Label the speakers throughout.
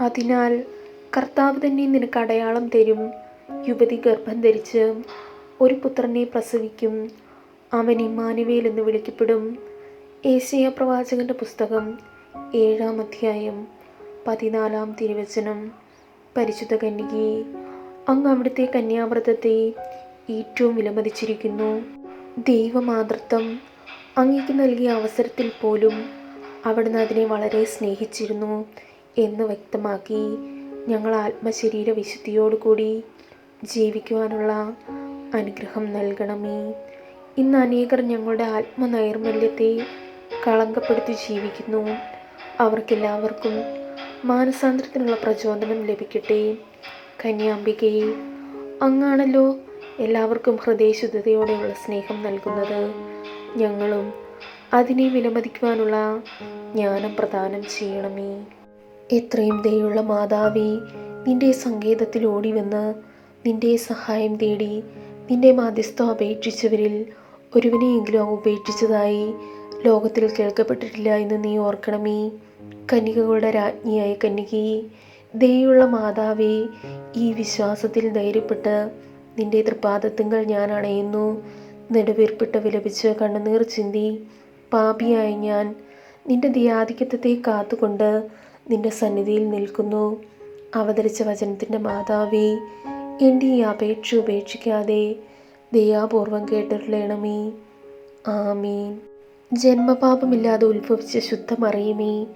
Speaker 1: അതിനാൽ കർത്താവ് തന്നെ നിനക്ക് അടയാളം തരും. യുവതി ഗർഭം ധരിച്ച് ഒരു പുത്രനെ പ്രസവിക്കും. അവൻ ഇമ്മാനുവേൽ എന്ന് വിളിക്കപ്പെടും. ഏഷ്യ പ്രവാചകന്റെ പുസ്തകം ഏഴാം അധ്യായം പതിനാലാം തിരുവചനം. പരിശുദ്ധ കന്യകി അങ്ങ് അവിടുത്തെ കന്യാവ്രതത്തെ ഏറ്റവും വിലമതിച്ചിരിക്കുന്നു. ദൈവമാതൃത്വം അങ്ങേക്ക് നൽകിയ അവസരത്തിൽ പോലും അവിടുന്ന് അതിനെ വളരെ സ്നേഹിച്ചിരുന്നു. എന്ന് വ്യക്തമാക്കി. ഞങ്ങൾ ആത്മശരീര വിശുദ്ധിയോടുകൂടി ജീവിക്കുവാനുള്ള അനുഗ്രഹം നൽകണമേ. ഇന്ന് അനേകർ ഞങ്ങളുടെ ആത്മനൈർമല്യത്തെ കളങ്കപ്പെടുത്തി ജീവിക്കുന്നു. അവർക്കെല്ലാവർക്കും മാനസാന്തരത്തിനുള്ള പ്രചോദനം ലഭിക്കട്ടെ. കന്യാംബികയെ അങ്ങാണല്ലോ എല്ലാവർക്കും ഹൃദയശുദ്ധതയോടെയുള്ള സ്നേഹം നൽകുന്നത്. ഞങ്ങളും അതിനെ വിലമതിക്കുവാനുള്ള ജ്ഞാനം പ്രദാനം ചെയ്യണമേ. എത്രയും ദയുള്ള മാതാവേ നിന്റെ സങ്കേതത്തിൽ ഓടിവന്ന് നിന്റെ സഹായം തേടി നിന്റെ മാധ്യസ്ഥം അപേക്ഷിച്ചവരിൽ ഒരുവനെയെങ്കിലും ഉപേക്ഷിച്ചതായി ലോകത്തിൽ കേൾക്കപ്പെട്ടിട്ടില്ല എന്ന് നീ ഓർക്കണമേ. കന്യകകളുടെ രാജ്ഞിയായ കന്യകയെ ദയുള്ള മാതാവേ ഈ വിശ്വാസത്തിൽ ധൈര്യപ്പെട്ട് നിന്റെ തൃപാദത്വങ്ങൾ ഞാൻ അണയുന്നു. നെടുവീർപ്പിട്ട് വിലപിച്ച് കണ്ണുനീർ ചിന്തി. പാപിയായ ഞാൻ നിന്റെ ദിയാധിക്യത്തെ കാത്തുകൊണ്ട് നിന്റെ സന്നിധിയിൽ നിൽക്കുന്നു. അവതരിച്ച വചനത്തിന്റെ മാതാവേ എന്റെ ഈ അപേക്ഷ ഉപേക്ഷിക്കാതെ ദയാപൂർവം കേട്ടിട്ടുള്ളണമേ ആമീൻ. ജന്മപാപമില്ലാതെ ഉത്ഭവിച്ച ശുദ്ധമറിയുമേ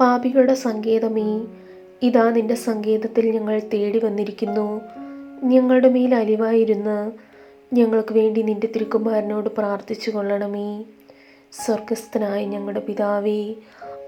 Speaker 1: പാപികളുടെ സങ്കേതമേ ഇതാ നിന്റെ സങ്കേതത്തിൽ ഞങ്ങൾ തേടി വന്നിരിക്കുന്നു. ഞങ്ങളുടെ മേൽ അലിവായിരുന്ന് ഞങ്ങൾക്ക് വേണ്ടി നിന്റെ തിരുക്കുമാരനോട് പ്രാർത്ഥിച്ചു കൊള്ളണമേ സ്വർഗസ്ഥനായ ഞങ്ങളുടെ പിതാവേ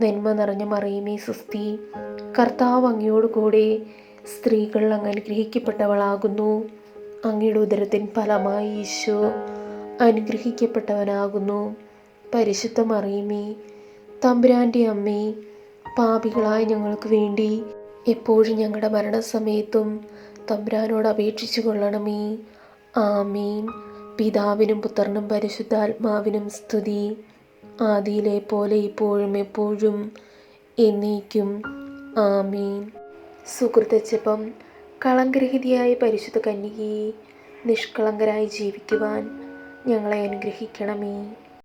Speaker 1: നന്മ നിറഞ്ഞ മറിയമേ സുസ്തി കർത്താവ് അങ്ങയോട് കൂടെ സ്ത്രീകൾ അങ്ങ് അനുഗ്രഹിക്കപ്പെട്ടവളാകുന്നു. അങ്ങയുടെ ഉദരത്തിൻ ഫലമായി ഈശോ അനുഗ്രഹിക്കപ്പെട്ടവനാകുന്നു. പരിശുദ്ധ മറിയമേ തമ്പുരാന്റെ അമ്മേ പാപികളായ ഞങ്ങൾക്ക് വേണ്ടി എപ്പോഴും ഞങ്ങളുടെ മരണസമയത്തും തമ്പുരാനോട് അപേക്ഷിച്ചു കൊള്ളണമേ. ആമീൻ. പിതാവിനും പുത്രനും പരിശുദ്ധാത്മാവിനും സ്തുതി. ആദിയിലെ പോലെ ഇപ്പോഴും എപ്പോഴും എന്നേക്കും. ആമീൻ. സുഹൃത്തച്ചപ്പം കളങ്കരഹിതയായ പരിശുദ്ധ കന്യകയെ നിഷ്കളങ്കരായി ജീവിക്കുവാൻ ഞങ്ങളെ അനുഗ്രഹിക്കണമേ.